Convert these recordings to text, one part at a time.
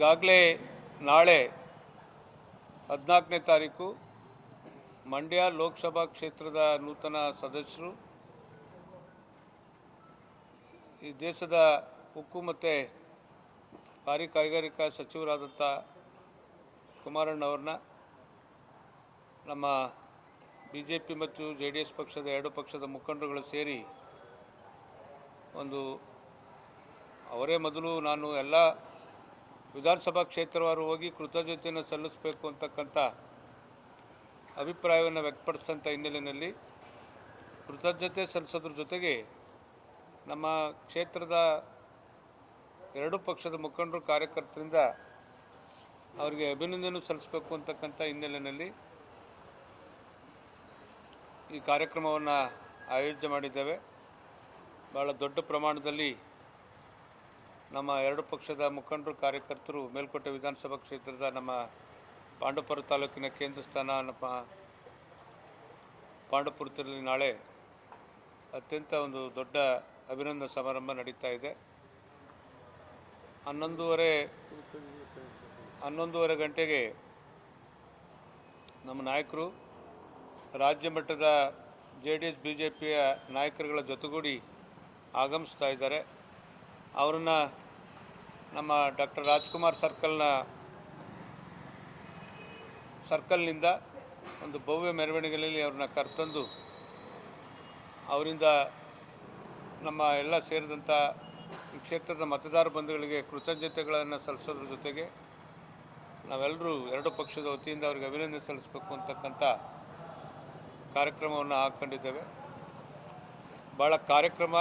ಈಗಾಗಲೇ ನಾಳೆ ಹದಿನಾಲ್ಕನೇ ತಾರೀಕು ಮಂಡ್ಯ ಲೋಕಸಭಾ ಕ್ಷೇತ್ರದ ನೂತನ ಸದಸ್ಯರು, ಈ ದೇಶದ ಉಕ್ಕು ಮತ್ತು ಭಾರಿ ಕೈಗಾರಿಕಾ ಸಚಿವರಾದಂಥ ಕುಮಾರಣ್ಣವ್ರನ್ನ ನಮ್ಮ ಬಿ ಜೆ ಪಿ ಮತ್ತು ಜೆ ಡಿ ಎಸ್ ಪಕ್ಷದ ಎರಡು ಪಕ್ಷದ ಮುಖಂಡರುಗಳು ಸೇರಿ ಒಂದು ಅವರೇ ಮೊದಲು ನಾನು ಎಲ್ಲ ವಿಧಾನಸಭಾ ಕ್ಷೇತ್ರವಾರು ಹೋಗಿ ಕೃತಜ್ಞತೆಯನ್ನು ಸಲ್ಲಿಸಬೇಕು ಅಂತಕ್ಕಂಥ ಅಭಿಪ್ರಾಯವನ್ನು ವ್ಯಕ್ತಪಡಿಸಿದಂಥ ಹಿನ್ನೆಲೆಯಲ್ಲಿ ಕೃತಜ್ಞತೆ ಸಲ್ಲಿಸೋದ್ರ ಜೊತೆಗೆ ನಮ್ಮ ಕ್ಷೇತ್ರದ ಎರಡು ಪಕ್ಷದ ಮುಖಂಡರು ಕಾರ್ಯಕರ್ತರಿಂದ ಅವರಿಗೆ ಅಭಿನಂದನೆ ಸಲ್ಲಿಸಬೇಕು ಅಂತಕ್ಕಂಥ ಹಿನ್ನೆಲೆಯಲ್ಲಿ ಈ ಕಾರ್ಯಕ್ರಮವನ್ನು ಆಯೋಜನೆ ಮಾಡಿದ್ದೇವೆ. ಭಾಳ ದೊಡ್ಡ ಪ್ರಮಾಣದಲ್ಲಿ ನಮ್ಮ ಎರಡು ಪಕ್ಷದ ಮುಖಂಡರು, ಕಾರ್ಯಕರ್ತರು ಮೇಲ್ಕೋಟೆ ವಿಧಾನಸಭಾ ಕ್ಷೇತ್ರದ ನಮ್ಮ ಪಾಂಡವಪುರ ತಾಲೂಕಿನ ಕೇಂದ್ರ ಸ್ಥಾನ ನಮ್ಮ ಪಾಂಡವಪುರದಲ್ಲಿ ನಾಳೆ ಅತ್ಯಂತ ಒಂದು ದೊಡ್ಡ ಅಭಿನಂದನಾ ಸಮಾರಂಭ ನಡೀತಾ ಇದೆ. ಹನ್ನೊಂದೂವರೆ ಹನ್ನೊಂದೂವರೆ ಗಂಟೆಗೆ ನಮ್ಮ ನಾಯಕರು, ರಾಜ್ಯ ಮಟ್ಟದ J D S, B J ಪಿಯ ನಾಯಕರುಗಳ ಜೊತೆಗೂಡಿ ಆಗಮಿಸ್ತಾ ಇದ್ದಾರೆ. ಅವರನ್ನು ನಮ್ಮ ಡಾಕ್ಟರ್ ರಾಜ್ಕುಮಾರ್ ಸರ್ಕಲ್ನ ಸರ್ಕಲ್ನಿಂದ ಒಂದು ಭವ್ಯ ಮೆರವಣಿಗೆಯಲ್ಲಿ ಅವ್ರನ್ನ ಕರೆತಂದು ಅವರಿಂದ ನಮ್ಮ ಎಲ್ಲ ಸೇರಿದಂಥ ಈ ಕ್ಷೇತ್ರದ ಮತದಾರ ಬಂಧುಗಳಿಗೆ ಕೃತಜ್ಞತೆಗಳನ್ನು ಸಲ್ಲಿಸೋದ್ರ ಜೊತೆಗೆ ನಾವೆಲ್ಲರೂ ಎರಡು ಪಕ್ಷದ ವತಿಯಿಂದ ಅವರಿಗೆ ಅಭಿನಂದನೆ ಸಲ್ಲಿಸಬೇಕು ಅಂತಕ್ಕಂಥ ಕಾರ್ಯಕ್ರಮವನ್ನು ಹಾಕ್ಕೊಂಡಿದ್ದೇವೆ. ಭಾಳ ಕಾರ್ಯಕ್ರಮ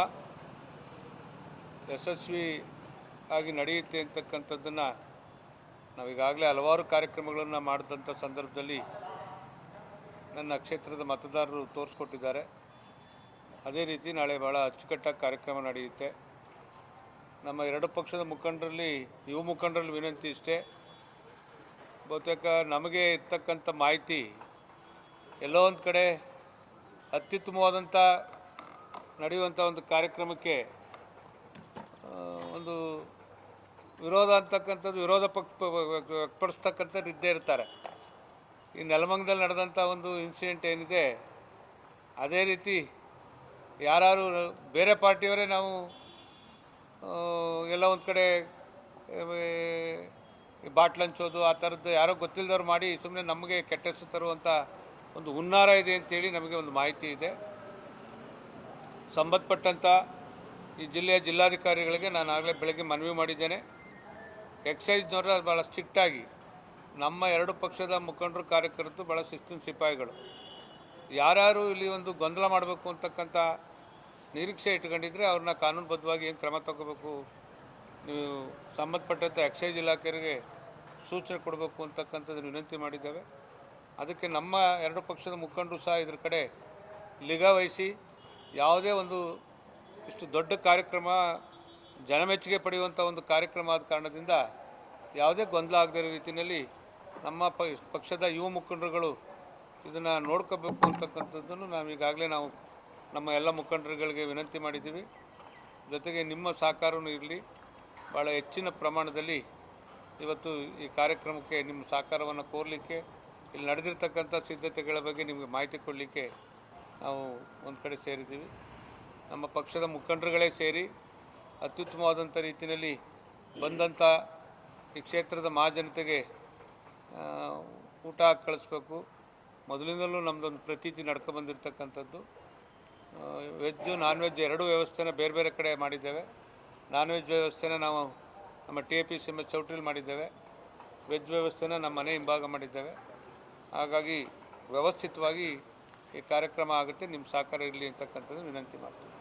ಯಶಸ್ವಿ ಆಗಿ ನಡೆಯುತ್ತೆ ಅಂತಕ್ಕಂಥದ್ದನ್ನು ನಾವೀಗಾಗಲೇ ಹಲವಾರು ಕಾರ್ಯಕ್ರಮಗಳನ್ನು ಮಾಡಿದಂಥ ಸಂದರ್ಭದಲ್ಲಿ ನನ್ನ ಕ್ಷೇತ್ರದ ಮತದಾರರು ತೋರಿಸ್ಕೊಟ್ಟಿದ್ದಾರೆ. ಅದೇ ರೀತಿ ನಾಳೆ ಭಾಳ ಅಚ್ಚುಕಟ್ಟಾಗಿ ಕಾರ್ಯಕ್ರಮ ನಡೆಯುತ್ತೆ. ನಮ್ಮ ಎರಡು ಪಕ್ಷದ ಮುಖಂಡರಲ್ಲಿ ಯುವ ಮುಖಂಡರಲ್ಲಿ ವಿನಂತಿ ಇಷ್ಟೇ. ಬಹುತೇಕ ನಮಗೆ ಇರ್ತಕ್ಕಂಥ ಮಾಹಿತಿ ಎಲ್ಲೋ ಒಂದು ಕಡೆ ಅತ್ಯುತ್ತಮವಾದಂಥ ನಡೆಯುವಂಥ ಒಂದು ಕಾರ್ಯಕ್ರಮಕ್ಕೆ ಒಂದು ವಿರೋಧ ಅಂತಕ್ಕಂಥದ್ದು, ವಿರೋಧ ಪಕ್ಷ ವ್ಯಕ್ತಪಡಿಸ್ತಕ್ಕಂಥದ್ದು ಇದ್ದೇ ಇರ್ತಾರೆ. ಈ ನೆಲಮಂಗದಲ್ಲಿ ನಡೆದಂಥ ಒಂದು ಇನ್ಸಿಡೆಂಟ್ ಏನಿದೆ, ಅದೇ ರೀತಿ ಯಾರು ಬೇರೆ ಪಾರ್ಟಿಯವರೇ ನಾವು ಎಲ್ಲ ಒಂದು ಕಡೆ ಬಾಟ್ಲ್ ಹಂಚೋದು, ಆ ಥರದ್ದು ಯಾರೋ ಗೊತ್ತಿಲ್ಲದವ್ರು ಮಾಡಿ ಸುಮ್ಮನೆ ನಮಗೆ ಕೆಟ್ಟ ತರುವಂಥ ಒಂದು ಹುನ್ನಾರ ಇದೆ ಅಂತೇಳಿ ನಮಗೆ ಒಂದು ಮಾಹಿತಿ ಇದೆ. ಸಂಬಂಧಪಟ್ಟಂಥ ಈ ಜಿಲ್ಲೆಯ ಜಿಲ್ಲಾಧಿಕಾರಿಗಳಿಗೆ ನಾನು ಆಗಲೇ ಬೆಳಗ್ಗೆ ಮನವಿ ಮಾಡಿದ್ದೇನೆ. ಎಕ್ಸೈಸ್ನವರ ಭಾಳ ಸ್ಟ್ರಿಕ್ಟಾಗಿ ನಮ್ಮ ಎರಡು ಪಕ್ಷದ ಮುಖಂಡರು, ಕಾರ್ಯಕರ್ತರು ಭಾಳ ಶಿಸ್ತಿನ ಸಿಪಾಯಿಗಳು. ಯಾರ್ಯಾರು ಇಲ್ಲಿ ಒಂದು ಗೊಂದಲ ಮಾಡಬೇಕು ಅಂತಕ್ಕಂಥ ನಿರೀಕ್ಷೆ ಇಟ್ಕೊಂಡಿದ್ರೆ ಅವ್ರನ್ನ ಕಾನೂನುಬದ್ಧವಾಗಿ ಏನು ಕ್ರಮ ತಗೋಬೇಕು, ನೀವು ಸಂಬಂಧಪಟ್ಟಂಥ ಎಕ್ಸೈಸ್ ಇಲಾಖೆಯವರಿಗೆ ಸೂಚನೆ ಕೊಡಬೇಕು ಅಂತಕ್ಕಂಥದ್ದು ವಿನಂತಿ ಮಾಡಿದ್ದೇವೆ. ಅದಕ್ಕೆ ನಮ್ಮ ಎರಡು ಪಕ್ಷದ ಮುಖಂಡರು ಸಹ ಇದ್ರ ಕಡೆ ನಿಗಾ ವಹಿಸಿ ಯಾವುದೇ ಒಂದು ಇಷ್ಟು ದೊಡ್ಡ ಕಾರ್ಯಕ್ರಮ ಜನಮೆಚ್ಚುಗೆ ಪಡೆಯುವಂಥ ಒಂದು ಕಾರ್ಯಕ್ರಮ ಆದ ಕಾರಣದಿಂದ ಯಾವುದೇ ಗೊಂದಲ ಆಗದೇ ರೀತಿಯಲ್ಲಿ ನಮ್ಮ ಪಕ್ಷದ ಯುವ ಮುಖಂಡರುಗಳು ಇದನ್ನು ನೋಡ್ಕೋಬೇಕು ಅಂತಕ್ಕಂಥದ್ದನ್ನು ನಾವು ಈಗಾಗಲೇ ನಾವು ನಮ್ಮ ಎಲ್ಲ ಮುಖಂಡರುಗಳಿಗೆ ವಿನಂತಿ ಮಾಡಿದ್ದೀವಿ. ಜೊತೆಗೆ ನಿಮ್ಮ ಸಹಕಾರವೂ ಇರಲಿ. ಭಾಳ ಹೆಚ್ಚಿನ ಪ್ರಮಾಣದಲ್ಲಿ ಇವತ್ತು ಈ ಕಾರ್ಯಕ್ರಮಕ್ಕೆ ನಿಮ್ಮ ಸಹಕಾರವನ್ನು ಕೋರಲಿಕ್ಕೆ, ಇಲ್ಲಿ ನಡೆದಿರ್ತಕ್ಕಂಥ ಸಿದ್ಧತೆಗಳ ಬಗ್ಗೆ ನಿಮಗೆ ಮಾಹಿತಿ ಕೊಡಲಿಕ್ಕೆ ನಾವು ಒಂದು ಕಡೆ ಸೇರಿದ್ದೀವಿ. ನಮ್ಮ ಪಕ್ಷದ ಮುಖಂಡರುಗಳೇ ಸೇರಿ ಅತ್ಯುತ್ತಮವಾದಂಥ ರೀತಿಯಲ್ಲಿ ಬಂದಂಥ ಈ ಕ್ಷೇತ್ರದ ಮಹಾಜನತೆಗೆ ಊಟ ಕಳಿಸ್ಬೇಕು. ಮೊದಲಿಂದಲೂ ನಮ್ಮದೊಂದು ಪ್ರತೀತಿ ನಡ್ಕೊಂಬಂದಿರ್ತಕ್ಕಂಥದ್ದು ವೆಜ್ಜು ನಾನ್ ವೆಜ್ ಎರಡೂ ವ್ಯವಸ್ಥೆನ ಬೇರೆ ಬೇರೆ ಕಡೆ ಮಾಡಿದ್ದೇವೆ. ನಾನ್ ವೆಜ್ ವ್ಯವಸ್ಥೆನ ನಾವು ನಮ್ಮ T A P C M S ಚೌಟ್ರಿಲಿ ಮಾಡಿದ್ದೇವೆ. ವೆಜ್ ವ್ಯವಸ್ಥೆನ ನಮ್ಮ ಮನೆ ಹಿಂಭಾಗ ಮಾಡಿದ್ದೇವೆ. ಹಾಗಾಗಿ ವ್ಯವಸ್ಥಿತವಾಗಿ ಈ ಕಾರ್ಯಕ್ರಮ ಆಗುತ್ತೆ. ನಿಮ್ಮ ಸಹಕಾರ ಇರಲಿ ಅಂತಕ್ಕಂಥದ್ದು ವಿನಂತಿ ಮಾಡ್ತೀನಿ.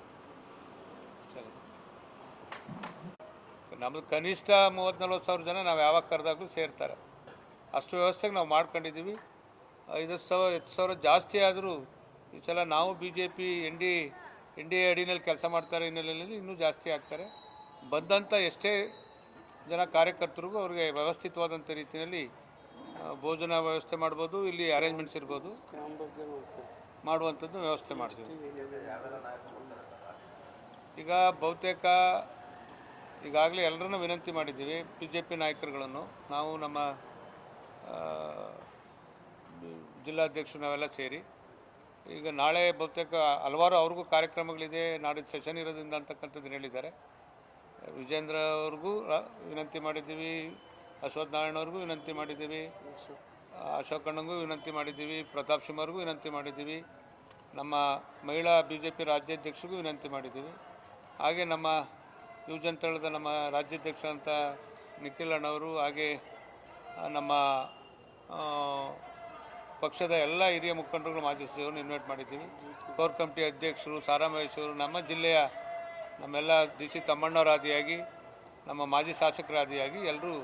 ನಮ್ಮದು ಕನಿಷ್ಠ ಮೂವತ್ತು ನಲ್ವತ್ತು ಸಾವಿರ ಜನ ನಾವು ಯಾವಾಗ ಕರೆದಾಗಲೂ ಸೇರ್ತಾರೆ. ಅಷ್ಟು ವ್ಯವಸ್ಥೆಗೆ ನಾವು ಮಾಡ್ಕೊಂಡಿದ್ದೀವಿ ಐದು ಸಾವಿರ ಹತ್ತು ಸಾವಿರ ಜಾಸ್ತಿ ಆದರೂ ಈ ಸಲ ನಾವು B J P N D N D A ಅಡಿನಲ್ಲಿ ಕೆಲಸ ಮಾಡ್ತಾರೆ ಹಿನ್ನೆಲೆಯಲ್ಲಿ ಇನ್ನೂ ಜಾಸ್ತಿ ಆಗ್ತಾರೆ. ಬಂದಂಥ ಎಷ್ಟೇ ಜನ ಕಾರ್ಯಕರ್ತರಿಗೂ ಅವ್ರಿಗೆ ವ್ಯವಸ್ಥಿತವಾದಂಥ ರೀತಿಯಲ್ಲಿ ಭೋಜನ ವ್ಯವಸ್ಥೆ ಮಾಡ್ಬೋದು, ಇಲ್ಲಿ ಅರೇಂಜ್ಮೆಂಟ್ಸ್ ಇರ್ಬೋದು. ಮಾಡುವಂಥದ್ದು ವ್ಯವಸ್ಥೆ ಮಾಡ್ತೀವಿ. ಈಗ ಬಹುತೇಕ ಈಗಾಗಲೇ ಎಲ್ಲರನ್ನೂ ವಿನಂತಿ ಮಾಡಿದ್ದೀವಿ ಬಿ ಜೆ ಪಿ ನಾಯಕರುಗಳನ್ನು. ನಾವು ನಮ್ಮ ಜಿಲ್ಲಾಧ್ಯಕ್ಷರು ನಾವೆಲ್ಲ ಸೇರಿ. ಈಗ ನಾಳೆ ಬಹುತೇಕ ಹಲವಾರು ಅವ್ರಿಗೂ ಕಾರ್ಯಕ್ರಮಗಳಿದೆ, ನಾಡಿದ್ದು ಸೆಷನ್ ಇರೋದ್ರಿಂದ ಅಂತಕ್ಕಂಥದ್ದು ಹೇಳಿದ್ದಾರೆ. ವಿಜೇಂದ್ರ ಅವ್ರಿಗೂ ವಿನಂತಿ ಮಾಡಿದ್ದೀವಿ, ಅಶ್ವಥ್ ನಾರಾಯಣ ಅವ್ರಿಗೂ ವಿನಂತಿ ಮಾಡಿದ್ದೀವಿ, ಅಶೋಕ್ ಅಣ್ಣಂಗೂ ವಿನಂತಿ ಮಾಡಿದ್ದೀವಿ, ಪ್ರತಾಪ್ ಸಿಂಹವ್ರಿಗೂ ವಿನಂತಿ ಮಾಡಿದ್ದೀವಿ, ನಮ್ಮ ಮಹಿಳಾ ಬಿ ಜೆ ಪಿ ರಾಜ್ಯಾಧ್ಯಕ್ಷರಿಗೂ ವಿನಂತಿ ಮಾಡಿದ್ದೀವಿ. ಹಾಗೆ ನಮ್ಮ ಯುವಜನತಾಳದ ನಮ್ಮ ರಾಜ್ಯಾಧ್ಯಕ್ಷರಂತ ನಿಖಿಲ್ ಅಣ್ಣವರು, ಹಾಗೆ ನಮ್ಮ ಪಕ್ಷದ ಎಲ್ಲ ಹಿರಿಯ ಮುಖಂಡರುಗಳು ಮಾಜಿ ಸಚಿವರನ್ನು ಇನ್ವೈಟ್ ಮಾಡಿದ್ದೀವಿ. ಕೋರ್ ಕಮಿಟಿ ಅಧ್ಯಕ್ಷರು ಸಾರಾ ಮಹೇಶ್ ಅವರು, ನಮ್ಮ ಜಿಲ್ಲೆಯ ನಮ್ಮೆಲ್ಲ ಡಿ ಸಿ ತಮ್ಮಣ್ಣವರಾದಿಯಾಗಿ, ನಮ್ಮ ಮಾಜಿ ಶಾಸಕರಾದಿಯಾಗಿ ಎಲ್ಲರೂ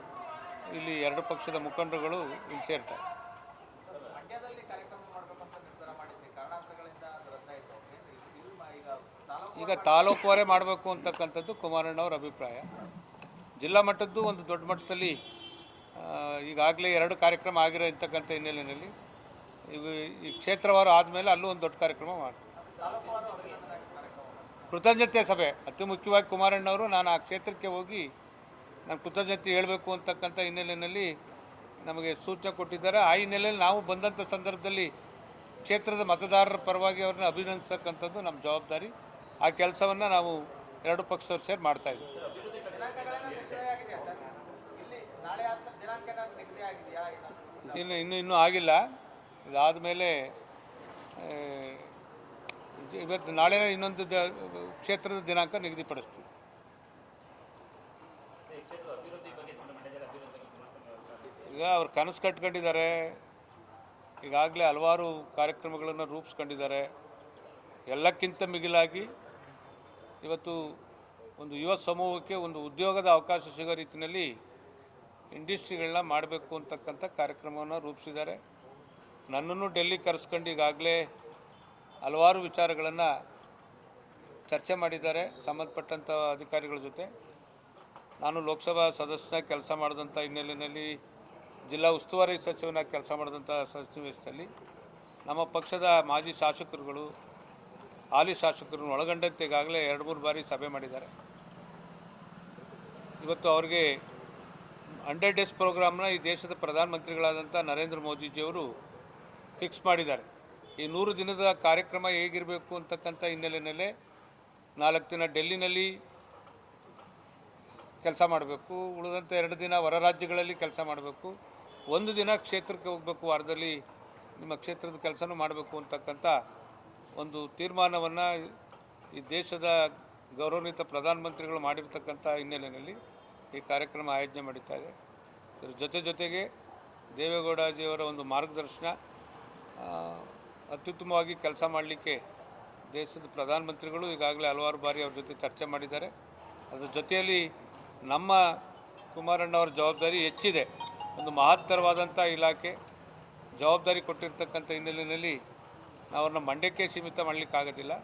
ಇಲ್ಲಿ ಎರಡು ಪಕ್ಷದ ಮುಖಂಡರುಗಳು ಇಲ್ಲಿ ಸೇರ್ತಾರೆ ಮಂಡ್ಯದಲ್ಲಿ ಕಾರ್ಯಕ್ರಮ ಮಾಡ್ಬೇಕಂತ ನಿರ್ಧಾರ ಮಾಡಿದ್ವಿ ಕಾರಣಾಂತರಗಳಿಂದ ಅದು ರದ್ದಾಯಿತು ಏನು ಇದು ಮ- ಈಗ ತಾಲೂಕು ಈಗ ತಾಲೂಕುವರೆ ಮಾಡಬೇಕು ಅಂತಕ್ಕಂಥದ್ದು ಕುಮಾರಣ್ಣವ್ರ ಅಭಿಪ್ರಾಯ. ಜಿಲ್ಲಾ ಮಟ್ಟದ್ದು ಒಂದು ದೊಡ್ಡ ಮಟ್ಟದಲ್ಲಿ ಈಗಾಗಲೇ ಎರಡು ಕಾರ್ಯಕ್ರಮ ಆಗಿರೋ ಇರ್ತಕ್ಕಂಥ ಹಿನ್ನೆಲೆಯಲ್ಲಿ ಈಗ ಈ ಕ್ಷೇತ್ರವಾರು ಆದಮೇಲೆ ಅಲ್ಲೂ ಒಂದು ದೊಡ್ಡ ಕಾರ್ಯಕ್ರಮ ಮಾಡ್ತೀವಿ. ಕೃತಜ್ಞತೆ ಸಭೆ, ಅತಿ ಮುಖ್ಯವಾಗಿ ಕುಮಾರಣ್ಣವರು, ನಾನು ಆ ಕ್ಷೇತ್ರಕ್ಕೆ ಹೋಗಿ ನಾನು ಕೃತಜ್ಞತೆ ಹೇಳಬೇಕು ಅಂತಕ್ಕಂಥ ಹಿನ್ನೆಲೆಯಲ್ಲಿ ನಮಗೆ ಸೂಚನೆ ಕೊಟ್ಟಿದ್ದಾರೆ. ಆ ಹಿನ್ನೆಲೆಯಲ್ಲಿ ನಾವು ಬಂದಂಥ ಸಂದರ್ಭದಲ್ಲಿ ಕ್ಷೇತ್ರದ ಮತದಾರರ ಪರವಾಗಿ ಅವ್ರನ್ನ ಅಭಿನಂದಿಸಕ್ಕಂಥದ್ದು ನಮ್ಮ ಜವಾಬ್ದಾರಿ. ಆ ಕೆಲಸವನ್ನು ನಾವು ಎರಡು ಪಕ್ಷದವ್ರು ಸೇರಿ ಮಾಡ್ತಾ ಇದ್ದೀವಿ. ಇನ್ನು ಇನ್ನು, ಇನ್ನೂ ಆಗಿಲ್ಲ. ಇದಾದ ಮೇಲೆ ಇವತ್ತು ನಾಳೆ ಇನ್ನೊಂದು ಕ್ಷೇತ್ರದ ದಿನಾಂಕ ನಿಗದಿಪಡಿಸ್ತೀವಿ. ಈಗ ಅವ್ರು ಕನಸು ಕಟ್ಕೊಂಡಿದ್ದಾರೆ. ಈಗಾಗಲೇ ಹಲವಾರು ಕಾರ್ಯಕ್ರಮಗಳನ್ನು ರೂಪಿಸ್ಕೊಂಡಿದ್ದಾರೆ. ಎಲ್ಲಕ್ಕಿಂತ ಮಿಗಿಲಾಗಿ ಇವತ್ತು ಒಂದು ಯುವ ಸಮೂಹಕ್ಕೆ ಒಂದು ಉದ್ಯೋಗದ ಅವಕಾಶ ಸಿಗೋ ರೀತಿಯಲ್ಲಿ ಇಂಡಸ್ಟ್ರಿಗಳನ್ನ ಮಾಡಬೇಕು ಅಂತಕ್ಕಂಥ ಕಾರ್ಯಕ್ರಮವನ್ನು ರೂಪಿಸಿದ್ದಾರೆ. ನನ್ನನ್ನು ಡೆಲ್ಲಿ ಕರೆಸ್ಕೊಂಡು ಈಗಾಗಲೇ ಹಲವಾರು ವಿಚಾರಗಳನ್ನು ಚರ್ಚೆ ಮಾಡಿದ್ದಾರೆ ಸಂಬಂಧಪಟ್ಟಂಥ ಅಧಿಕಾರಿಗಳ ಜೊತೆ. ನಾನು ಲೋಕಸಭಾ ಸದಸ್ಯನ ಕೆಲಸ ಮಾಡಿದಂಥ ಹಿನ್ನೆಲೆಯಲ್ಲಿ ಜಿಲ್ಲಾ ಉಸ್ತುವಾರಿ ಸಚಿವನಾಗಿ ಕೆಲಸ ಮಾಡಿದಂಥ ಸನ್ನಿವೇಶದಲ್ಲಿ ನಮ್ಮ ಪಕ್ಷದ ಮಾಜಿ ಶಾಸಕರುಗಳು ಹಾಲಿ ಶಾಸಕರನ್ನು ಒಳಗೊಂಡಂತೆ ಈಗಾಗಲೇ ಎರಡು, ಮೂರು ಬಾರಿ ಸಭೆ ಮಾಡಿದ್ದಾರೆ. ಇವತ್ತು ಅವ್ರಿಗೆ ಹಂಡ್ರೆಡ್ ಡೇಸ್ ಪ್ರೋಗ್ರಾಮ್ನ ಈ ದೇಶದ ಪ್ರಧಾನಮಂತ್ರಿಗಳಾದಂಥ ನರೇಂದ್ರ ಮೋದಿಜಿಯವರು ಫಿಕ್ಸ್ ಮಾಡಿದ್ದಾರೆ. ಈ ನೂರು ದಿನದ ಕಾರ್ಯಕ್ರಮ ಹೇಗಿರಬೇಕು ಅಂತಕ್ಕಂಥ ಹಿನ್ನೆಲೆಯಲ್ಲೇ ನಾಲ್ಕು ದಿನ ಡೆಲ್ಲಿನಲ್ಲಿ ಕೆಲಸ ಮಾಡಬೇಕು ಉಳಿದಂತೆ ಎರಡು ದಿನ ಹೊರ ರಾಜ್ಯಗಳಲ್ಲಿ ಕೆಲಸ ಮಾಡಬೇಕು, ಒಂದು ದಿನ ಕ್ಷೇತ್ರಕ್ಕೆ ಹೋಗಬೇಕು ವಾರದಲ್ಲಿ ನಿಮ್ಮ ಕ್ಷೇತ್ರದ ಕೆಲಸನೂ ಮಾಡಬೇಕು ಅಂತಕ್ಕಂಥ ಒಂದು ತೀರ್ಮಾನವನ್ನು ಈ ದೇಶದ ಗೌರವಾನ್ವಿತ ಪ್ರಧಾನಮಂತ್ರಿಗಳು ಮಾಡಿರ್ತಕ್ಕಂಥ ಹಿನ್ನೆಲೆಯಲ್ಲಿ ಈ ಕಾರ್ಯಕ್ರಮ ಆಯೋಜನೆ ಮಾಡುತ್ತಾ ಇದೆ ಇದರ ಜೊತೆ ಜೊತೆಗೆ ದೇವೇಗೌಡಜಿಯವರ ಒಂದು ಮಾರ್ಗದರ್ಶನ ಅತ್ಯುತ್ತಮವಾಗಿ ಕೆಲಸ ಮಾಡಲಿಕ್ಕೆ ದೇಶದ ಪ್ರಧಾನಮಂತ್ರಿಗಳು ಈಗಾಗಲೇ ಹಲವಾರು ಬಾರಿ ಅವ್ರ ಜೊತೆ ಚರ್ಚೆ ಮಾಡಿದ್ದಾರೆ. ಅದರ ಜೊತೆಯಲ್ಲಿ ನಮ್ಮ ಕುಮಾರಣ್ಣವರ ಜವಾಬ್ದಾರಿ ಹೆಚ್ಚಿದೆ. ಒಂದು ಮಹತ್ತರವಾದಂಥ ಇಲಾಖೆ ಜವಾಬ್ದಾರಿ ಕೊಟ್ಟಿರ್ತಕ್ಕಂಥ ಹಿನ್ನೆಲೆಯಲ್ಲಿ ಅವ್ರನ್ನ ಮಂಡ್ಯಕ್ಕೆ ಸೀಮಿತ ಮಾಡಲಿಕ್ಕಾಗೋದಿಲ್ಲ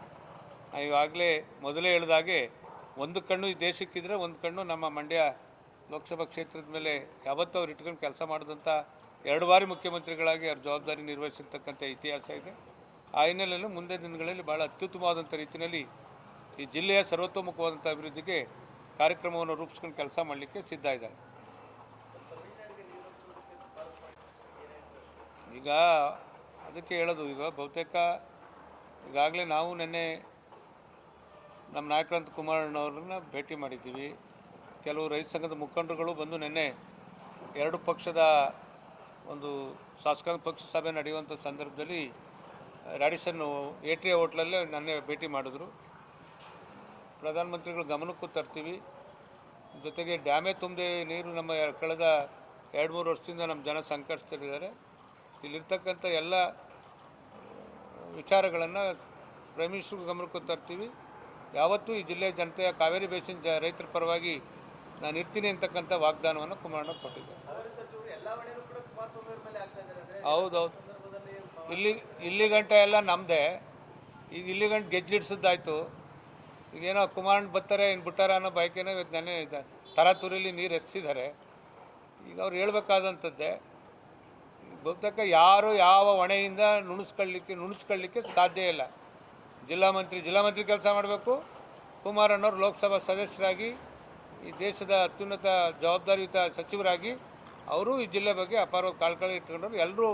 ಈಗಾಗಲೇ ಮೊದಲೇ ಹೇಳಿದಾಗೆ ಒಂದು ಕಣ್ಣು ಈ ದೇಶಕ್ಕಿದ್ರೆ ಒಂದು ಕಣ್ಣು ನಮ್ಮ ಮಂಡ್ಯ ಲೋಕಸಭಾ ಕ್ಷೇತ್ರದ ಮೇಲೆ ಯಾವತ್ತೂ ಅವ್ರು ಇಟ್ಕೊಂಡು ಕೆಲಸ ಮಾಡಿದಂಥ ಎರಡು ಬಾರಿ ಮುಖ್ಯಮಂತ್ರಿಗಳಾಗಿ ಅವ್ರ ಜವಾಬ್ದಾರಿ ನಿರ್ವಹಿಸಿರ್ತಕ್ಕಂಥ ಇತಿಹಾಸ ಇದೆ. ಆ ಹಿನ್ನೆಲೆಯಲ್ಲಿ ಮುಂದೆ ದಿನಗಳಲ್ಲಿ ಭಾಳ ಅತ್ಯುತ್ತಮವಾದಂಥ ರೀತಿಯಲ್ಲಿ ಈ ಜಿಲ್ಲೆಯ ಸರ್ವತೋಮುಖವಾದಂಥ ಅಭಿವೃದ್ಧಿಗೆ ಕಾರ್ಯಕ್ರಮವನ್ನು ರೂಪಿಸ್ಕೊಂಡು ಕೆಲಸ ಮಾಡಲಿಕ್ಕೆ ಸಿದ್ಧ ಇದ್ದಾರೆ. ಈಗ ಅದಕ್ಕೆ ಹೇಳೋದು, ಈಗ ಬಹುತೇಕ ಈಗಾಗಲೇ ನಾವು ನಿನ್ನೆ ನಮ್ಮ ನಾಯಕರಂತ ಕುಮಾರಣ್ಣವ್ರನ್ನ ಭೇಟಿ ಮಾಡಿದ್ದೀವಿ. ಕೆಲವು ರೈತ ಸಂಘದ ಮುಖಂಡರುಗಳು ಬಂದು ನಿನ್ನೆ ಎರಡು ಪಕ್ಷದ ಒಂದು ಶಾಸಕಾಂಗ ಪಕ್ಷ ಸಭೆ ನಡೆಯುವಂಥ ಸಂದರ್ಭದಲ್ಲಿ ರಾಡಿಸನ್ ಎ ಹೋಟ್ಲಲ್ಲೇ ನನ್ನೆ ಭೇಟಿ ಮಾಡಿದ್ರು. ಪ್ರಧಾನಮಂತ್ರಿಗಳು ಗಮನಕ್ಕೂ ತರ್ತೀವಿ. ಜೊತೆಗೆ ಡ್ಯಾಮೇ ತುಂಬದೆ ನೀರು ನಮ್ಮ ಕಳೆದ ಎರಡು ಮೂರು ವರ್ಷದಿಂದ ನಮ್ಮ ಜನ ಸಂಕಷ್ಟದಲ್ಲಿದ್ದಾರೆ. ಇಲ್ಲಿರ್ತಕ್ಕಂಥ ಎಲ್ಲ ವಿಚಾರಗಳನ್ನು ಪ್ರೇಮಿಸುವ ಗಮನಕ್ಕೆ ತರ್ತೀವಿ. ಯಾವತ್ತೂ ಈ ಜಿಲ್ಲೆಯ ಜನತೆಯ ಕಾವೇರಿ ಬೇಸಿನ ಜ, ರೈತರ ಪರವಾಗಿ ನಾನು ಇರ್ತೀನಿ ಅಂತಕ್ಕಂಥ ವಾಗ್ದಾನವನ್ನು ಕುಮಾರಣ್ಣ ಕೊಟ್ಟಿದ್ದೆ ಹೌದೌದು. ಇಲ್ಲಿ ಇಲ್ಲಿ ಗಂಟೆ ಎಲ್ಲ ನಮ್ಮದೇ ಈಗ ಇಲ್ಲಿ ಗಂಟೆ ಗೆಜ್ಜಿಡ್ಸಿದ್ದಾಯ್ತು. ಈಗೇನೋ ಕುಮಾರಣ್ಣ ಬರ್ತಾರೆ ಇನ್ನು ಬಿಟ್ಟಾರ ಅನ್ನೋ ಬಯಕೆನೋ ಇವತ್ತು ನೆನೆ ತರಾತುರಿಲಿ ನೀರು ಎಸ್ಸಿದ್ದಾರೆ. ಈಗ ಅವ್ರು ಹೇಳ್ಬೇಕಾದಂಥದ್ದೇ ಬಹುತೇಕ ಯಾರು ಯಾವ ಹೊಣೆಯಿಂದ ನುಣಿಸ್ಕೊಳ್ಳಿಕ್ಕೆ ನುಣಿಸ್ಕೊಳ್ಳಿಕ್ಕೆ ಸಾಧ್ಯ ಇಲ್ಲ. ಜಿಲ್ಲಾ ಮಂತ್ರಿ ಜಿಲ್ಲಾ ಮಂತ್ರಿ ಕೆಲಸ ಮಾಡಬೇಕು. ಕುಮಾರಣ್ಣವ್ರು ಲೋಕಸಭಾ ಸದಸ್ಯರಾಗಿ ಈ ದೇಶದ ಅತ್ಯುನ್ನತ ಜವಾಬ್ದಾರಿಯುತ ಸಚಿವರಾಗಿ ಅವರು ಈ ಜಿಲ್ಲೆ ಬಗ್ಗೆ ಅಪಾರ ಕಾಳ್ಕಳಿ ಇಟ್ಕೊಂಡವ್ರು. ಎಲ್ಲರೂ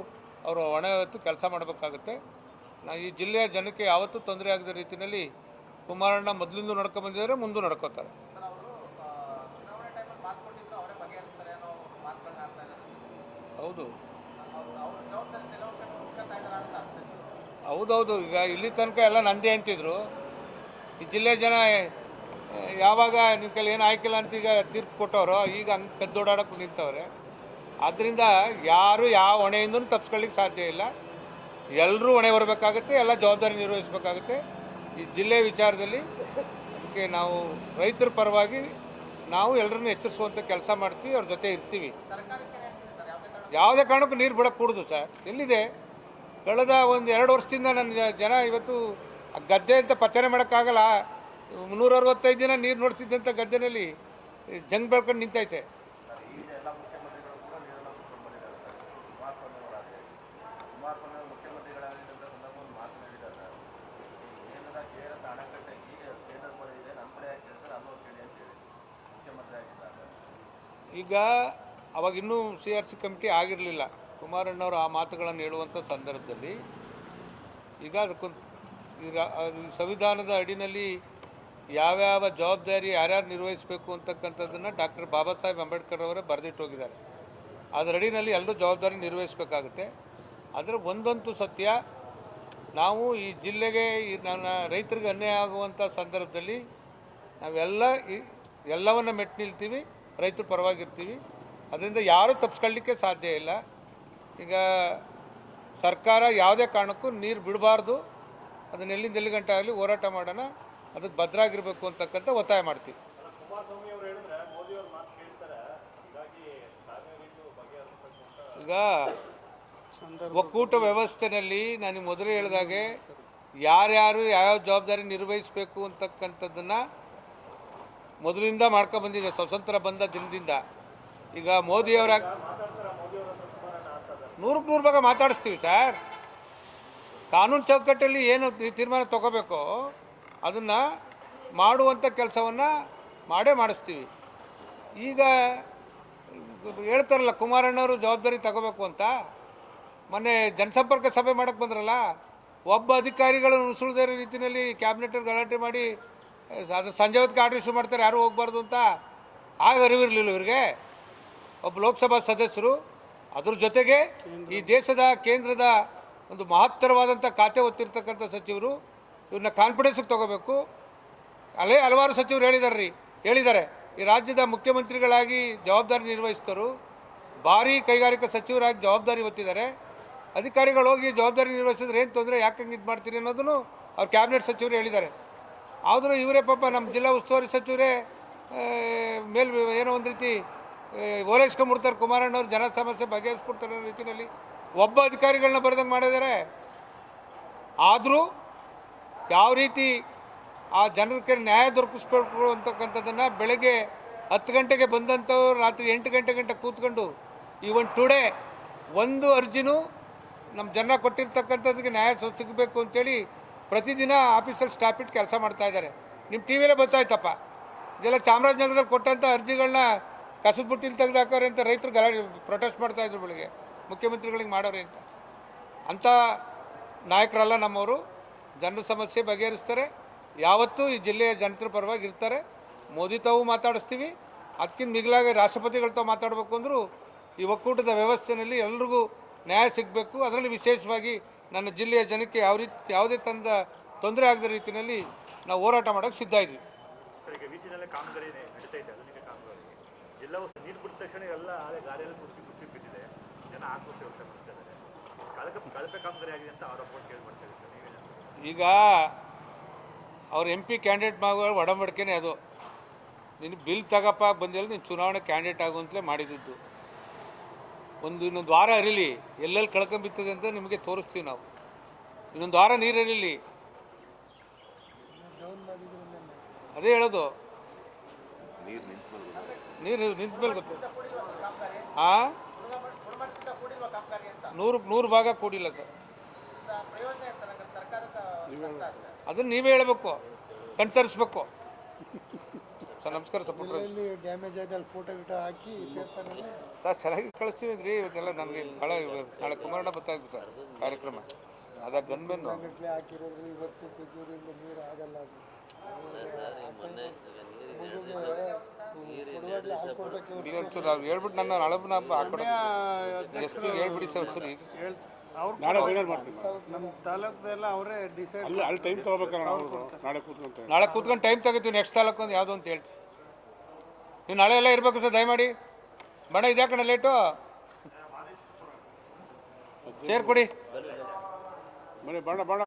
ಅವರು ಹೊಣೆ ಹೊತ್ತು ಕೆಲಸ ಮಾಡಬೇಕಾಗುತ್ತೆ. ನಾ ಈ ಜಿಲ್ಲೆಯ ಜನಕ್ಕೆ ಯಾವತ್ತೂ ತೊಂದರೆ ಆಗದ ರೀತಿಯಲ್ಲಿ ಕುಮಾರಣ್ಣ ಮೊದಲಿಂದ ನಡ್ಕೊಂಡ್ಬಂದಿದ್ದಾರೆ ಮುಂದೂ ನಡ್ಕೋತಾರೆ. ಸರ್ ಅವರು ಚುನಾವಣೆ ಟೈಮಲ್ಲಿ ಮಾತು ಕೊಟ್ಟಿದ್ರು ಅವರೇ ಬಗೆಹರಿಸ್ತಾರೆ ಅನ್ನೋ ಮಾತುಗಳನ್ನ ಆಡ್ತಾ ಇದ್ದಾರೆ ಹೌದು ಅವ್ರು ಅವ್ರ ಜವಾಬ್ದಾರಿ ನಿಲುವನ್ನು ಮುಖ್ಯತಾ ಇದ್ದಾರೆ ಅಂತ ಸಚಿವರು ಹೌದೌದು, ಈಗ ಇಲ್ಲಿ ತನಕ ಎಲ್ಲ ನಂದೇ ಅಂತಿದ್ರು. ಈ ಜಿಲ್ಲೆ ಜನ ಯಾವಾಗ ನಿಮ್ಮ ಕೈಲಿ ಏನು ಆಯ್ಕಿಲ್ಲ ಅಂತ ಈಗ ತೀರ್ಪು ಕೊಟ್ಟವರು, ಈಗ ಹಂಗೆ ಕದ್ದೋಡಾಡಕ್ಕೆ ನಿಂತವ್ರೆ. ಆದ್ದರಿಂದ ಯಾರು ಯಾವ ಹೊಣೆಯಿಂದನೂ ತಪ್ಪಿಸ್ಕೊಳ್ಳಿಕ್ಕೆ ಸಾಧ್ಯ ಇಲ್ಲ. ಎಲ್ಲರೂ ಹೊಣೆ ಬರಬೇಕಾಗುತ್ತೆ, ಎಲ್ಲ ಜವಾಬ್ದಾರಿ ನಿರ್ವಹಿಸಬೇಕಾಗುತ್ತೆ. ಈ ಜಿಲ್ಲೆ ವಿಚಾರದಲ್ಲಿ ಅದಕ್ಕೆ ನಾವು ರೈತರ ಪರವಾಗಿ ನಾವು ಎಲ್ಲರನ್ನೂ ಎಚ್ಚರಿಸುವಂಥ ಕೆಲಸ ಮಾಡ್ತೀವಿ, ಅವ್ರ ಜೊತೆ ಇರ್ತೀವಿ. ಯಾವುದೇ ಕಾರಣಕ್ಕೂ ನೀರು ಬಿಡಕ್ಕೆ ಕೂಡುದು ಸರ್. ಎಲ್ಲಿದೆ? ಕಳೆದ ಒಂದು ಎರಡು ವರ್ಷದಿಂದ ನನ್ನ ಜನ ಇವತ್ತು ಗದ್ದೆ ಅಂತ ಪತ್ತೆನೆ ಮಾಡೋಕ್ಕಾಗಲ್ಲ. ಮುನ್ನೂರ ಅರವತ್ತೈದು ದಿನ ನೀರು ನೋಡ್ತಿದ್ದಂಥ ಗದ್ದೆನಲ್ಲಿ ಜಂಗ್ ಬೆಳ್ಕೊಂಡು ನಿಂತೈತೆ. ಈಗ ಅವಾಗ ಇನ್ನೂ ಸಿ ಆರ್ ಸಿ ಕಮಿಟಿ ಆಗಿರಲಿಲ್ಲ. ಕುಮಾರಣ್ಣವರು ಆ ಮಾತುಗಳನ್ನು ಹೇಳುವಂಥ ಸಂದರ್ಭದಲ್ಲಿ ಈಗ ಈಗ ಸಂವಿಧಾನದ ಅಡಿನಲ್ಲಿ ಯಾವ್ಯಾವ ಜವಾಬ್ದಾರಿ ಯಾರ್ಯಾರು ನಿರ್ವಹಿಸಬೇಕು ಅಂತಕ್ಕಂಥದ್ದನ್ನು ಡಾಕ್ಟರ್ ಬಾಬಾ ಸಾಹೇಬ್ ಅಂಬೇಡ್ಕರ್ ಅವರೇ ಬರೆದಿಟ್ಟು ಹೋಗಿದ್ದಾರೆ. ಅದರ ಅಡಿನಲ್ಲಿ ಎಲ್ಲರೂ ಜವಾಬ್ದಾರಿ ನಿರ್ವಹಿಸಬೇಕಾಗುತ್ತೆ. ಆದರೆ ಒಂದಂತೂ ಸತ್ಯ, ನಾವು ಈ ಜಿಲ್ಲೆಗೆ ಈ ನನ್ನ ರೈತರಿಗೆ ಅನ್ಯಾಯ ಆಗುವಂಥ ಸಂದರ್ಭದಲ್ಲಿ ನಾವೆಲ್ಲ ಈ ಎಲ್ಲವನ್ನ ಮೆಟ್ಟು ನಿಲ್ತೀವಿ ರೈತರು ಪರವಾಗಿರ್ತೀವಿ. ಅದರಿಂದ ಯಾರೂ ತಪ್ಪಿಸ್ಕೊಳ್ಳಿಕ್ಕೆ ಸಾಧ್ಯ ಇಲ್ಲ. ಈಗ ಸರ್ಕಾರ ಯಾವುದೇ ಕಾರಣಕ್ಕೂ ನೀರು ಬಿಡಬಾರ್ದು. ಅದನ್ನ ಎಲ್ಲಿಂದ ಎಲ್ಲಿ ಗಂಟೆ ಆಗಲಿ ಹೋರಾಟ ಮಾಡೋಣ. ಅದಕ್ಕೆ ಭದ್ರಾಗಿರಬೇಕು ಅಂತಕ್ಕಂಥ ಒತ್ತಾಯ ಮಾಡ್ತೀವಿ. ಈಗ ಒಕ್ಕೂಟ ವ್ಯವಸ್ಥೆನಲ್ಲಿ ನಾನು ಮೊದಲೇ ಹೇಳಿದಾಗೆ ಯಾರ್ಯಾರು ಯಾವ್ಯಾವ ಜವಾಬ್ದಾರಿ ನಿರ್ವಹಿಸಬೇಕು ಅಂತಕ್ಕಂಥದ್ದನ್ನ ಮೊದಲಿಂದ ಮಾಡ್ಕೊಂಡ್ಬಂದಿದೆ ಸ್ವತಂತ್ರ ಬಂದ ದಿನದಿಂದ. ಈಗ ಮೋದಿಯವರ ಮಾತಾಡ್ತಾರೆ ಮೋದಿ ಅವರ ಸುಮಾರಣ್ಣ ಆಗ್ತದೆ ನೂರಕ್ಕೆ ನೂರು ಭಾಗ ಮಾತಾಡಿಸ್ತೀವಿ ಸರ್. ಕಾನೂನು ಚೌಕಟ್ಟಲ್ಲಿ ಏನು ತೀರ್ಮಾನ ತಗೋಬೇಕೋ ಅದನ್ನು ಮಾಡುವಂಥ ಕೆಲಸವನ್ನು ಮಾಡೇ ಮಾಡಿಸ್ತೀವಿ. ಈಗ ಹೇಳ್ತಾರಲ್ಲ, ಕುಮಾರಣ್ಣವರು ಜವಾಬ್ದಾರಿ ತಗೋಬೇಕು ಅಂತ. ಮೊನ್ನೆ ಜನಸಂಪರ್ಕ ಸಭೆ ಮಾಡೋಕ್ಕೆ ಬಂದ್ರಲ್ಲ, ಒಬ್ಬ ಅಧಿಕಾರಿಗಳು ಉಸುಳದ ರೀತಿಯಲ್ಲಿ ಕ್ಯಾಬಿನೆಟ್ ಗಲಾಟೆ ಮಾಡಿ, ಅದು ಸಂಜೆ ಹೊತ್ತಿಗೆ ಆರ್ಡರ್ ಇಶ್ಯೂ ಮಾಡ್ತಾರೆ, ಯಾರು ಹೋಗ್ಬಾರ್ದು ಅಂತ. ಆಗ ಅರಿವಿರಲಿಲ್ಲ ಇವ್ರಿಗೆ. ಒಬ್ಬ ಲೋಕಸಭಾ ಸದಸ್ಯರು ಅದ್ರ ಜೊತೆಗೆ ಈ ದೇಶದ ಕೇಂದ್ರದ ಒಂದು ಮಹತ್ತರವಾದಂಥ ಖಾತೆ ಹೊತ್ತಿರ್ತಕ್ಕಂಥ ಸಚಿವರು ಇವ್ರನ್ನ ಕಾನ್ಫಿಡೆನ್ಸಿಗೆ ತಗೋಬೇಕು. ಅಲ್ಲೇ ಹಲವಾರು ಸಚಿವರು ಹೇಳಿದ್ದಾರೆ ರೀ ಹೇಳಿದ್ದಾರೆ ಈ ರಾಜ್ಯದ ಮುಖ್ಯಮಂತ್ರಿಗಳಾಗಿ ಜವಾಬ್ದಾರಿ ನಿರ್ವಹಿಸಿದರು ಭಾರೀ ಕೈಗಾರಿಕಾ ಸಚಿವರಾಗಿ ಜವಾಬ್ದಾರಿ ಹೊತ್ತಿದ್ದಾರೆ. ಅಧಿಕಾರಿಗಳು ಹೋಗಿ ಜವಾಬ್ದಾರಿ ನಿರ್ವಹಿಸಿದ್ರೆ ಏನು ತೊಂದರೆ, ಯಾಕೆ ಹಂಗೆ ಇದು ಮಾಡ್ತೀರಿ ಅನ್ನೋದನ್ನು ಅವ್ರು ಕ್ಯಾಬಿನೆಟ್ ಸಚಿವರು ಹೇಳಿದ್ದಾರೆ. ಆದರೂ ಇವರೇ ಪಾಪ ನಮ್ಮ ಜಿಲ್ಲಾ ಉಸ್ತುವಾರಿ ಸಚಿವರೇ ಮೇಲ್, ಏನೋ ಒಂದು ರೀತಿ ಓಲೈಸ್ಕೊಂಬಿಡ್ತಾರೆ ಕುಮಾರಣ್ಣವ್ರು ಜನ ಸಮಸ್ಯೆ ಬಗೆಹರಿಸ್ಬಿಡ್ತಾರೆ ಅನ್ನೋ ರೀತಿಯಲ್ಲಿ ಒಬ್ಬ ಅಧಿಕಾರಿಗಳನ್ನ ಬರೆದಂಗೆ ಮಾಡಿದ್ದಾರೆ. ಆದರೂ ಯಾವ ರೀತಿ ಆ ಜನರಿಗೆ ನ್ಯಾಯ ದೊರಕಿಸ್ಬೇಕು ಅಂತಕ್ಕಂಥದ್ದನ್ನು ಬೆಳಗ್ಗೆ ಹತ್ತು ಗಂಟೆಗೆ ಬಂದಂಥವ್ರು ರಾತ್ರಿ ಎಂಟು ಗಂಟೆ ಗಂಟೆ ಕೂತ್ಕೊಂಡು ಈವನ್ ಟುಡೇ ಒಂದು ಅರ್ಜಿನೂ ನಮ್ಮ ಜನ ಕೊಟ್ಟಿರ್ತಕ್ಕಂಥದ್ದಕ್ಕೆ ನ್ಯಾಯ ಸಿಗಬೇಕು ಅಂತೇಳಿ ಪ್ರತಿದಿನ ಆಫೀಸಲ್ಲಿ ಸ್ಟಾಪ್ ಇಟ್ಟು ಕೆಲಸ ಮಾಡ್ತಾಯಿದ್ದಾರೆ ನಿಮ್ಮ ಟಿ ವಿಲೇ ಬರ್ತಾಯ್ತಪ್ಪ ಇದೆಲ್ಲ ಚಾಮರಾಜನಗರದಲ್ಲಿ ಕೊಟ್ಟಂಥ ಅರ್ಜಿಗಳನ್ನ ಕಸದ ಬುಟ್ಟಿಲಿ ತೆಗೆದು ಹಾಕೋರಿ ಅಂತ ರೈತರು ಗಲಾಟೆ ಪ್ರೊಟೆಸ್ಟ್ ಮಾಡ್ತಾ ಇದ್ರು ಬೆಳಿಗ್ಗೆ. ಮುಖ್ಯಮಂತ್ರಿಗಳಿಗೆ ಮಾಡೋರೆ ಅಂತ. ಅಂಥ ನಾಯಕರಲ್ಲ ನಮ್ಮವರು. ಜನರ ಸಮಸ್ಯೆ ಬಗೆಹರಿಸ್ತಾರೆ. ಯಾವತ್ತೂ ಈ ಜಿಲ್ಲೆಯ ಜನತರ ಪರವಾಗಿ ಇರ್ತಾರೆ ಮೋದಿ ತಾವು ಮಾತಾಡಿಸ್ತೀವಿ. ಅದಕ್ಕಿಂತ ಮಿಗಿಲಾಗಿ ರಾಷ್ಟ್ರಪತಿಗಳ ತಾವು ಮಾತಾಡಬೇಕು ಅಂದರೂ ಈ ಒಕ್ಕೂಟದ ವ್ಯವಸ್ಥೆಯಲ್ಲಿ ಎಲ್ರಿಗೂ ನ್ಯಾಯ ಸಿಗಬೇಕು. ಅದರಲ್ಲಿ ವಿಶೇಷವಾಗಿ ನನ್ನ ಜಿಲ್ಲೆಯ ಜನಕ್ಕೆ ಯಾವ ರೀತಿ, ಯಾವುದೇ ತಂದ ತೊಂದರೆ ಆಗದ ರೀತಿಯಲ್ಲಿ ನಾವು ಹೋರಾಟ ಮಾಡೋಕ್ಕೆ ಸಿದ್ಧ ಇದ್ವಿ. ಉಸ್ತುವಾರಿ ನೀರು ಬಿಟ್ಟ ತಕ್ಷಣ ಎಲ್ಲ ಅದೇ ಗಾಡಿಯಲ್ಲಿ ಕುರ್ಚಿ ಕುರ್ಚಿ ಬಿದ್ದಿದೆ. ಜನ ಆತ್ಮಹತ್ಯೆ ವ್ಯಕ್ತ ಮಾಡ್ತಾ ಇದ್ದಾರೆ. ಕಳಪೆ ಕಳಪೆ ಕಾಮಗಾರಿ ಆಗಿದೆ ಅಂತ ಆರೋಪ ಕೇಳಿ ಬರ್ತಾ ಇದೆ ಈಗ ಅವ್ರ ಎಂ ಪಿ ಕ್ಯಾಂಡಿಡೇಟ್ ಮಾಡುವ ಒಡಂಬಡಿಕೆನೇ ಅದು. ನೀನು ಬಿಲ್ ತಗಪ್ಪ ಬಂದಿಲ್ಲ, ನೀನು ಚುನಾವಣೆ ಕ್ಯಾಂಡಿಡೇಟ್ ಆಗುವಂತಲೇ ಮಾಡಿದ್ದು. ಒಂದು ಇನ್ನೊಂದು ವಾರ ಇರಲಿ, ಎಲ್ಲೆಲ್ಲಿ ಕಳ್ಕೊಂಬಿತ್ತದೆ ಅಂತ ನಿಮಗೆ ತೋರಿಸ್ತೀವಿ ನಾವು. ಇನ್ನೊಂದು ವಾರ ನೀರು ಇರಲಿ. ಅದೇ ಹೇಳೋದು. ನೀರು ನಿಂತ ಮೇಲೆ ಗೊತ್ತು ಆ? ನೂರು ನೂರು ಭಾಗ ಕೂಡಿಲ್ಲ ಸರ್. ಅದನ್ನ ನೀವೇ ಹೇಳಬೇಕು. ಕಣ್ತರಿಸ್ಬೇಕು ಸರ್ ನಮಸ್ಕಾರ ಸಪೋರ್ಟ್ ಡ್ಯಾಮೇಜ್ ಅಲ್ಲಿ ಫೋಟೋ ಗಿಟೋ ಹಾಕಿ ಸರ್ ಚೆನ್ನಾಗಿ ಕಳಿಸ್ತೀವಿ ಅಂದ್ರಿ ಇವತ್ತೆಲ್ಲ ನನಗೆ ಭಾಳ ನಾಳೆ ಕುಮಾರಣ್ಣ ಬರ್ತಾ ಇತ್ತು ಸರ್ ಕಾರ್ಯಕ್ರಮ. ಅದ ಗನ್ಮೆನ್ ಹಾಕಿರೋದ್ರಿ ಹಾಕಿರೋದು ಇವತ್ತು ನೀರು ಆಗಲ್ಲ ಹೇಳ್ಬಿಟ್ಟು ನನ್ನ ಹಳಬನ ಎಸ್ ಪಿ ಹೇಳ್ಬಿಡಿ ಸರ್ ಸರಿ ನಾಳೆ ಫೈನಲ್ ಮಾಡ್ತೀನಿ ನಮ್ಮ ತಾಲೂಕದೆಲ್ಲ ಅವರೇ ಡಿಸೈಡ್ ಅಲ್ಲಿ ಅಲ್ಲಿ ಟೈಮ್ ತಗೋಬೇಕಣ್ಣ ಅವರು ನಾಳೆ ಕೂತ್ಕೊಂಡು ಟೈಮ್ ತಗೋತೀವಿ ನೆಕ್ಸ್ಟ್ ತಾಲೂಕು ಒಂದು ಯಾವುದು ಅಂತ ಹೇಳ್ತೀವಿ. ನೀವು ನಾಳೆ ಎಲ್ಲ ಇರ್ಬೇಕು ಸರ್ ದಯಮಾಡಿ. ಬಣ್ಣ ಇದ್ಯಾಕಣ್ಣ ಲೇಟು ಚೇರ್ ಕೊಡಿ. ಮನೆ ಬಾಣ ಬಾಣ